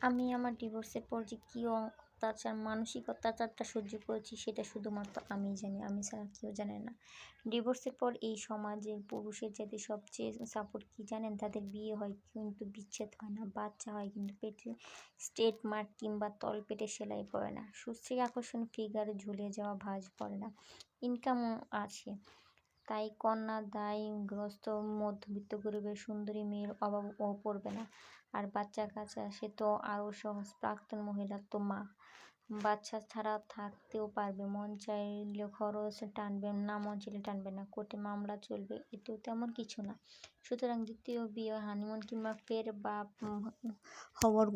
আমি আমার ডিভোর্সের পর যে কী অত্যাচার মানসিক অত্যাচারটা সহ্য করেছি, সেটা শুধুমাত্র আমিই জানি, আমি ছাড়া কেউ জানে না। ডিভোর্সের পর এই সমাজে পুরুষের যাতে সবচেয়ে সাপোর্ট কী জানেন? তাদের বিয়ে হয় কিন্তু বিচ্ছেদ হয় না, বাচ্চা হয় কিন্তু পেটে স্টেট মার্ক কিংবা তল পেটে সেলাই পড়ে না। সুশ্রী আকর্ষণ ফিগারে ঝুলে যাওয়া ভাঁজ পড়ে না। ইনকামও আছে। তাই কন্যা দায়গ্রস্ত মধ্যবিত্ত গরিবের সুন্দরী মেয়ের অভাব ও পড়বে না। আর বাচ্চা কাচ্চা সে তো আরও সহজ প্রাক্তন মহিলার তো মা। বাচ্চা ছাড়া থাকতেও পারবে, মন চাইলে খরচ টানবে না, মন চাইলে টানবে না, কোর্টে মামলা চলবে, এতেও তেমন কিছু না। সুতরাং দ্বিতীয় বিয়ে, হানিমুন কিংবা ফের বা হওয়ার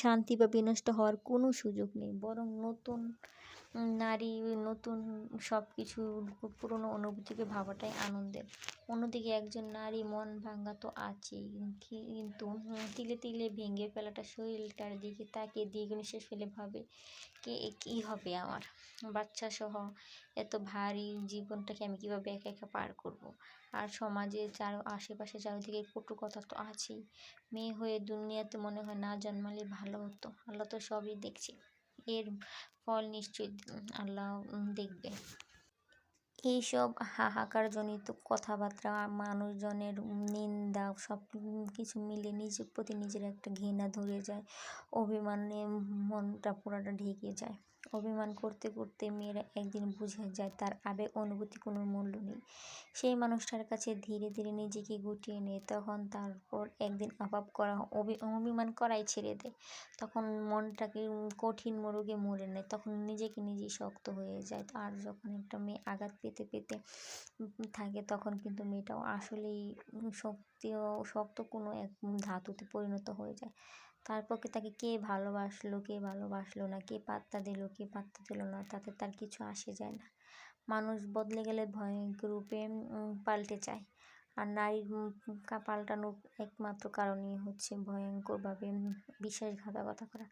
শান্তি বা বিনষ্ট হওয়ার কোনো সুযোগ নেই। বরং নতুন নারী, নতুন সব কিছু পুরনো অনুভূতিকে ভাবাটাই আনন্দের। অন্যদিকে একজন নারী মন ভাঙ্গা তো আছেই। কিন্তু তিলে তিলে ভেঙে ফেলাটা শরীরটার দিকে তাকে দিয়ে নিঃশ্বাস ফেলে ভাবে কে কী হবে আমার? বাচ্চা সহ এত ভারী জীবনটাকে আমি কীভাবে একা একা পার করব। আর সমাজে চার আশেপাশে চারিদিকে কটু কথা তো আছেই। মেয়ে হয়ে দুনিয়াতে মনে হয় না জন্মালে ভালো হতো। আল্লাহ তো সবই দেখছে। এর ফল নিশ্চয়ই আল্লাহ দেখবে। এইসব হাহাকারজনিত কথাবার্তা, মানুষজনের নিন্দা, সব কিছু মিলে নিজের প্রতি নিজের একটা ঘৃণা ধরে যায়। অভিমানে মনটা পুরাটা ঢেকে যায়। অভিমান করতে করতে মেয়েরা একদিন বুঝে যায় তার আবেগ অনুভূতি কোনো মূল্য নেই। সেই মানুষটার কাছে ধীরে ধীরে নিজেকে গুটিয়ে নেয়, তখন তারপর একদিন আপাপ করা অভিমান করাই ছেড়ে দেয়। তখন মনটাকে কঠিন মোরগে মরে নেয়, তখন নিজেকে নিজেই শক্ত হয়ে যায়। আর যখন একটা মেয়ে আঘাত পেতে পেতে থাকে, তখন কিন্তু মেয়েটাও আসলেই শক্তি শক্ত কোনো এক ধাতুতে পরিণত হয়ে যায়। তারপরকে তাকে কে ভালোবাসলো কে ভালোবাসলো না, কে পাত্তা দিল, কে পাত্তা দিল না, তাতে তার কিছু আসে যায় না। মানুষ বদলে গেলে ভয়ঙ্কর রূপে পাল্টে যায়। আর নারীর পাল্টানোর একমাত্র কারণই হচ্ছে ভয়ঙ্করভাবে বিশ্বাসঘাতকতা করা।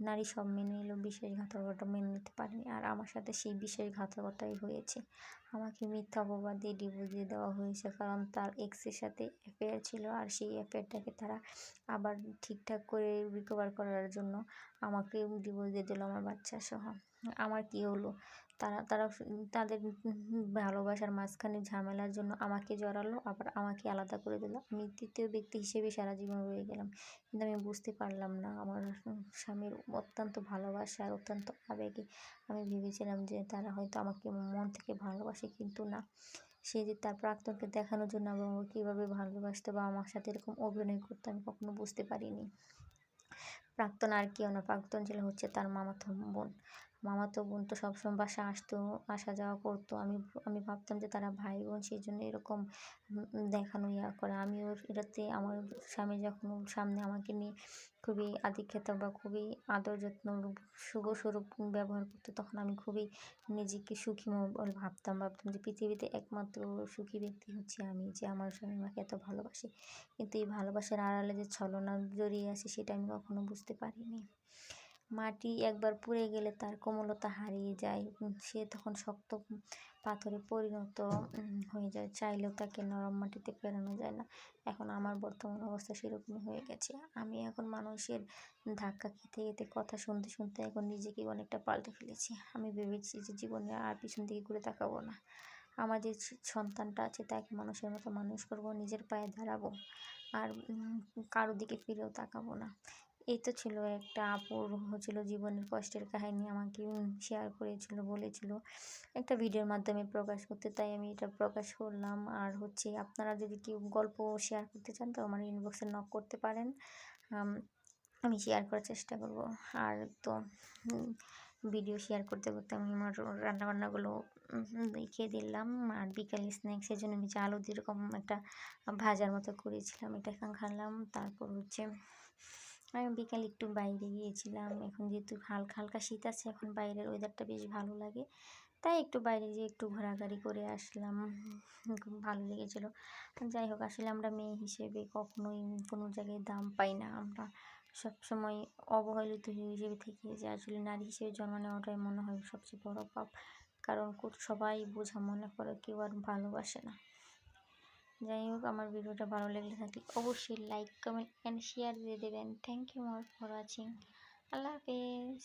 নারী সব মেনে নিলেও বিশ্বাসঘাতকতা মেনে নিতে পারেনি। আর আমার সাথে সেই বিশ্বাসঘাতকতাই হয়েছে। আমাকে মিথ্যা অপবাদ দিয়ে ডিভোর্স দিয়ে দেওয়া হয়েছে কারণ তার এক্সের সাথে অ্যাফেয়ার ছিল আর সেই অ্যাফেয়ারটাকে তারা আবার ঠিকঠাক করে রিকভার করার জন্য আমাকে ডিভোর্স দিয়ে দিল আমার বাচ্চা সহ আমার কী হলো? তারা তারা তাদের ভালোবাসার মাঝখানে ঝামেলার জন্য আমাকে জড়ালো, আবার আমাকে আলাদা করে দিল। আমি তৃতীয় ব্যক্তি হিসেবে সারা জীবন রয়ে গেলাম। কিন্তু আমি বুঝতে পারলাম না, আমার স্বামীর অত্যন্ত ভালোবাসা, অত্যন্ত আবেগে। আমি ভেবেছিলাম যে তারা হয়তো আমাকে মন থেকে ভালোবাসে, কিন্তু না। সে যে তার প্রাক্তনকে দেখানোর জন্য আমাকে কীভাবে ভালোবাসতো বা আমার সাথে এরকম অভিনয় করতো আমি কখনো বুঝতে পারিনি। প্রাক্তন আর কেউ না, প্রাক্তন ছিল হচ্ছে তার মামাতো বোন। মামাতো বোন তো সবসময় বাসা আসতো, আসা যাওয়া করতো। আমি আমি ভাবতাম যে তারা ভাই বোন সেই জন্য এরকম দেখানো ইয়া করে। আমিও এটাতে আমার স্বামী যখন সামনে আমাকে নিয়ে খুবই আধিক্যত বা খুবই আদর যত্ন শুভ স্বরূপ ব্যবহার করতো, তখন আমি খুবই নিজেকে সুখী বলে ভাবতাম। ভাবতাম যে পৃথিবীতে একমাত্র সুখী ব্যক্তি হচ্ছে আমি, যে আমার স্বামী আমাকে এত ভালোবাসে। কিন্তু এই ভালোবাসার আড়ালে যে ছলনা জড়িয়ে আছে, সেটা আমি কখনো বুঝতে পারিনি। মাটি একবার পুড়ে গেলে তার কোমলতা হারিয়ে যায়। সে তখন শক্ত পাথরে পরিণত হয়ে যায়। চাইলেও তাকে নরম মাটিতে ফেরানো যায় না। এখন আমার বর্তমান অবস্থা সেরকমই হয়ে গেছে। আমি এখন মানুষের ধাক্কা খেতে খেতে কথা শুনতে শুনতে এখন নিজেকে অনেকটা পাল্টে ফেলেছি। আমি ভেবেছি যে জীবনে আর পিছন দিকে ঘুরে তাকাবো না। আমার যে সন্তানটা আছে তাকে মানুষের মতো মানুষ করব, নিজের পায়ে দাঁড়াবো, আর কারও দিকে ফিরেও তাকাবো না। এই তো ছিল একটা আপুর হচ্ছিল জীবনের কষ্টের কাহিনী, আমাকে শেয়ার করেছিল, বলেছিল। একটা ভিডিওর মাধ্যমে প্রকাশ করতে, তাই আমি এটা প্রকাশ করলাম। আর হচ্ছে আপনারা যদি কেউ গল্প শেয়ার করতে চান, তো আমার ইনবক্সে নক করতে পারেন। আমি শেয়ার করার চেষ্টা করব। আর তো ভিডিও শেয়ার করতে করতে আমি আমার রান্নাবান্নাগুলো দেখিয়ে দিলাম। আর বিকালে স্ন্যাক্সের জন্য আমি যে আলু যেরকম একটা ভাজার মতো করেছিলাম, এটা এখন খালাম তারপর হচ্ছে আমি বিকালে একটু বাইরে গিয়েছিলাম। এখন যেহেতু হালকা হালকা শীত আছে, এখন বাইরের ওয়েদারটা বেশ ভালো লাগে। তাই একটু বাইরে গিয়ে একটু ঘোরাঘুরি করে আসলাম। খুব ভালো লেগেছিলো। যাই হোক, আসলে আমরা মেয়ে হিসেবে কখনোই কোনো জায়গায় দাম পাই না। আমরা সবসময় অবহেলিত হিসেবে থেকে যে আসলে নারী হিসেবে জন্ম নেওয়াটাই মনে হয় সবচেয়ে বড় পাপ। কারণ সবাই বোঝা মনে করে কেউ আর ভালোবাসে না। যাই হোক, আমার ভিডিওটা ভালো লাগলে থাকলে অবশ্যই লাইক কমেন্ট অ্যান্ড শেয়ার দিয়ে দেবেন। Thank you more for watching আল্লাহ হাফেজ।